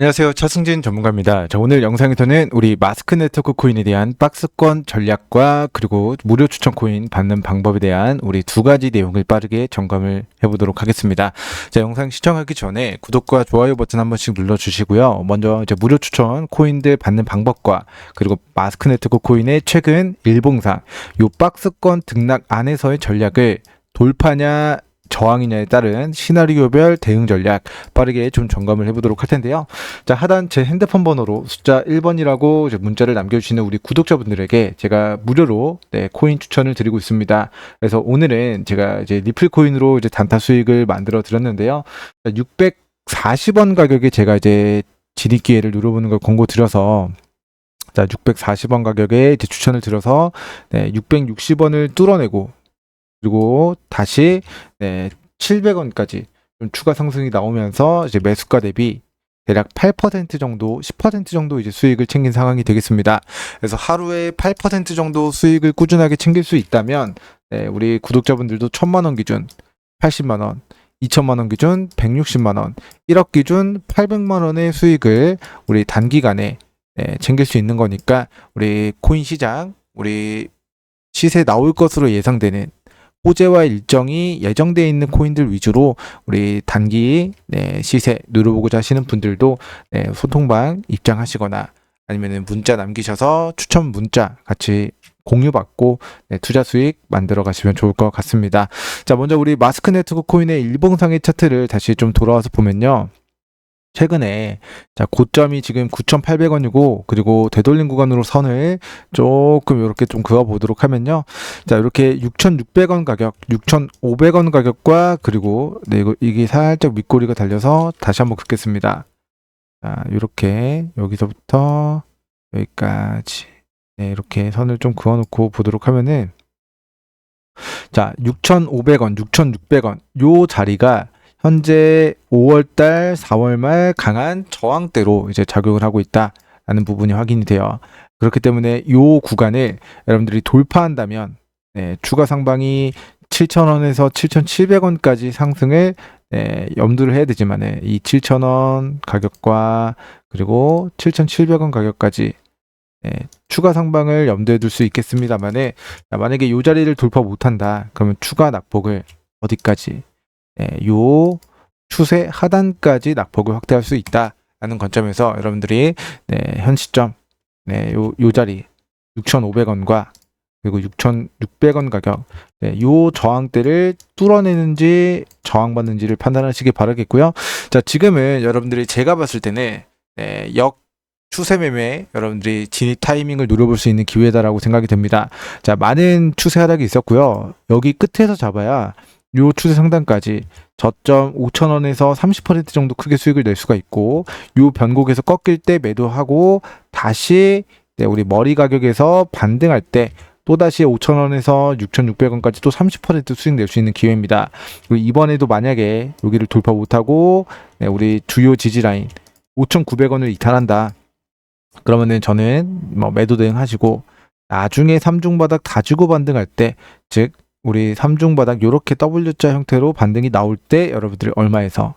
안녕하세요. 차승진 전문가입니다. 자, 오늘 영상에서는 우리 마스크 네트워크 코인에 대한 박스권 전략과 그리고 무료 추천 코인 받는 방법에 대한 우리 두 가지 내용을 빠르게 점검을 해보도록 하겠습니다. 자, 영상 시청하기 전에 구독과 좋아요 버튼 한 번씩 눌러주시고요. 먼저 이제 무료 추천 코인들 받는 방법과 그리고 마스크 네트워크 코인의 최근 일봉상 요 박스권 등락 안에서의 전략을 돌파냐 저항이냐에 따른 시나리오별 대응 전략 빠르게 좀 점검을 해보도록 할 텐데요. 자, 하단 제 핸드폰 번호로 숫자 1번이라고 이제 문자를 남겨주시는 우리 구독자분들에게 제가 무료로 네, 코인 추천을 드리고 있습니다. 그래서 오늘은 제가 이제 리플 코인으로 이제 단타 수익을 만들어 드렸는데요. 640원 가격에 제가 이제 진입 기회를 누려보는 걸 권고 드려서 자, 640원 가격에 이제 추천을 드려서 네, 660원을 뚫어내고 그리고 다시 네, 700원까지 좀 추가 상승이 나오면서 이제 매수가 대비 대략 8% 정도, 10% 정도 이제 수익을 챙긴 상황이 되겠습니다. 그래서 하루에 8% 정도 수익을 꾸준하게 챙길 수 있다면 네, 우리 구독자분들도 1000만 원 기준 80만 원, 2천만 원 기준 160만 원, 1억 기준 800만 원의 수익을 우리 단기간에 네, 챙길 수 있는 거니까 우리 코인 시장, 우리 시세 나올 것으로 예상되는 호재와 일정이 예정되어 있는 코인들 위주로 우리 단기 네, 시세 누려보고자 하시는 분들도 네, 소통방 입장하시거나 아니면 문자 남기셔서 추천 문자 같이 공유받고 네, 투자 수익 만들어 가시면 좋을 것 같습니다. 자, 먼저 우리 마스크 네트워크 코인의 일봉상의 차트를 다시 좀 돌아와서 보면요. 최근에 자 고점이 지금 9,800원이고 그리고 되돌림 구간으로 선을 조금 이렇게 좀 그어 보도록 하면요. 자 이렇게 6,600원 가격, 6,500원 가격과 그리고 네 이거 이게 살짝 윗꼬리가 달려서 다시 한번 긋겠습니다. 자 이렇게 여기서부터 여기까지 네 이렇게 선을 좀 그어 놓고 보도록 하면은 자 6,500원, 6,600원 요 자리가 현재 5월달, 4월 말 강한 저항대로 이제 작용을 하고 있다라는 부분이 확인이 돼요. 그렇기 때문에 이 구간을 여러분들이 돌파한다면 네, 추가 상방이 7,000원에서 7,700원까지 상승을 네, 염두를 해야 되지만 이 7,000원 가격과 그리고 7,700원 가격까지 네, 추가 상방을 염두에 둘 수 있겠습니다만에 만약에 이 자리를 돌파 못한다 그러면 추가 낙폭을 어디까지 예, 요 추세 하단까지 낙폭을 확대할 수 있다라는 관점에서 여러분들이 네, 현 시점 네, 요, 요 자리 6,500원과 그리고 6,600원 가격 네, 요 저항대를 뚫어내는지 저항받는지를 판단하시기 바라겠고요. 자 지금은 여러분들이 제가 봤을 때는 네, 역 추세 매매 여러분들이 진입 타이밍을 노려볼 수 있는 기회다라고 생각이 됩니다. 자 많은 추세 하락이 있었고요. 여기 끝에서 잡아야 요 추세 상단까지 저점 5,000원에서 30% 정도 크게 수익을 낼 수가 있고 요 변곡에서 꺾일 때 매도하고 다시 네, 우리 머리 가격에서 반등할 때 또다시 5,000원에서 6,600원까지 또 30% 수익 낼 수 있는 기회입니다. 이번에도 만약에 여기를 돌파 못하고 네, 우리 주요 지지 라인 5,900원을 이탈한다. 그러면은 저는 뭐 매도 대응하시고 나중에 3중 바닥 다 주고 반등할 때 즉 우리 3중 바닥 요렇게 W자 형태로 반등이 나올 때 여러분들이 얼마에서?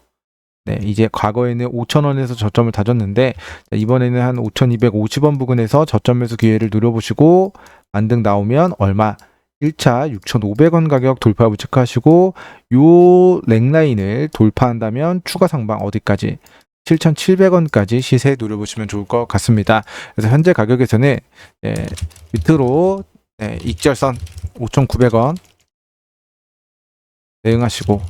네, 이제 과거에는 5,000원에서 저점을 다졌는데 이번에는 한 5,250원 부근에서 저점 매수 기회를 누려보시고 반등 나오면 얼마? 1차 6,500원 가격 돌파부 체크하시고 요 랭라인을 돌파한다면 추가 상방 어디까지? 7,700원까지 시세 누려보시면 좋을 것 같습니다. 그래서 현재 가격에서는 예, 밑으로 예, 익절선 5,900원 대응하시고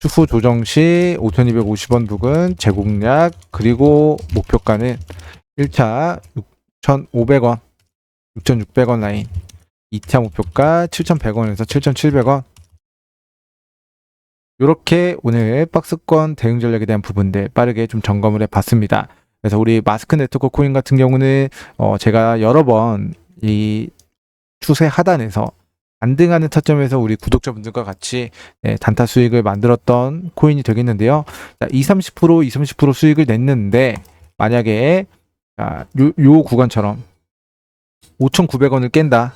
추후 조정 시 5,250원 부근 제공량 그리고 목표가는 1차 6,500원, 6,600원 라인 2차 목표가 7,100원에서 7,700원 이렇게 오늘 박스권 대응 전략에 대한 부분들 빠르게 좀 점검을 해봤습니다. 그래서 우리 마스크 네트워크 코인 같은 경우는 어 제가 여러 번 이 추세 하단에서 반등하는 타점에서 우리 구독자분들과 같이 네, 단타 수익을 만들었던 코인이 되겠는데요. 자, 20, 30%, 20, 30% 수익을 냈는데 만약에 자, 요, 요 구간처럼 5,900원을 깬다.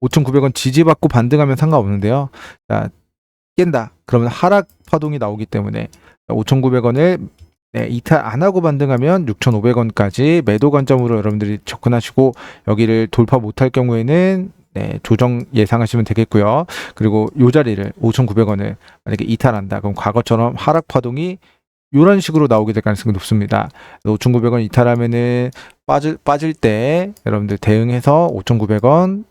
5,900원 지지받고 반등하면 상관없는데요. 자, 깬다. 그러면 하락 파동이 나오기 때문에 5,900원을 네, 이탈 안 하고 반등하면 6,500원까지 매도 관점으로 여러분들이 접근하시고 여기를 돌파 못할 경우에는 네, 조정 예상하시면 되겠고요. 그리고 요 자리를 5,900원을 만약에 이탈한다. 그럼 과거처럼 하락 파동이 이런 식으로 나오게 될 가능성이 높습니다. 5,900원 이탈하면은 빠질 빠질 때 여러분들 대응해서 5,900원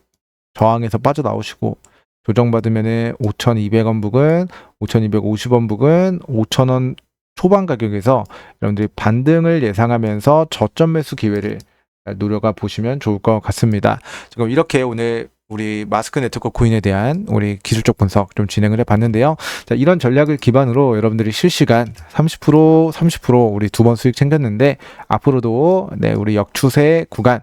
저항에서 빠져나오시고 조정받으면은 5,200원 부근, 5,250원 부근, 5,000원 초반 가격에서 여러분들이 반등을 예상하면서 저점 매수 기회를 노려가 보시면 좋을 것 같습니다. 지금 이렇게 오늘 우리 마스크 네트워크 코인에 대한 우리 기술적 분석 좀 진행을 해봤는데요. 자, 이런 전략을 기반으로 여러분들이 실시간 30% 30% 우리 두 번 수익 챙겼는데 앞으로도 네, 우리 역추세 구간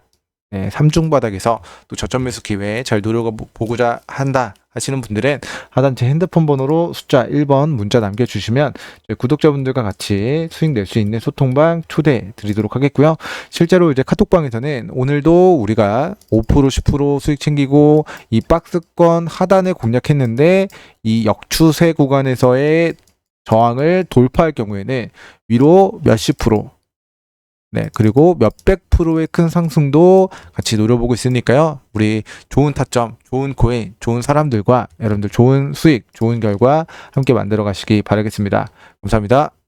네, 삼중 바닥에서 또 저점 매수 기회 잘 보- 보고자 한다 하시는 분들은 하단 제 핸드폰 번호로 숫자 1번 문자 남겨주시면 구독자분들과 같이 수익 낼 수 있는 소통방 초대 드리도록 하겠고요. 실제로 이제 카톡방에서는 오늘도 우리가 5% 10% 수익 챙기고 이 박스권 하단을 공략했는데 이 역추세 구간에서의 저항을 돌파할 경우에는 위로 몇십 프로 네, 그리고 몇백 프로의 큰 상승도 같이 노려보고 있으니까요. 우리 좋은 타점, 좋은 코인, 좋은 사람들과 여러분들 좋은 수익, 좋은 결과 함께 만들어 가시기 바라겠습니다. 감사합니다.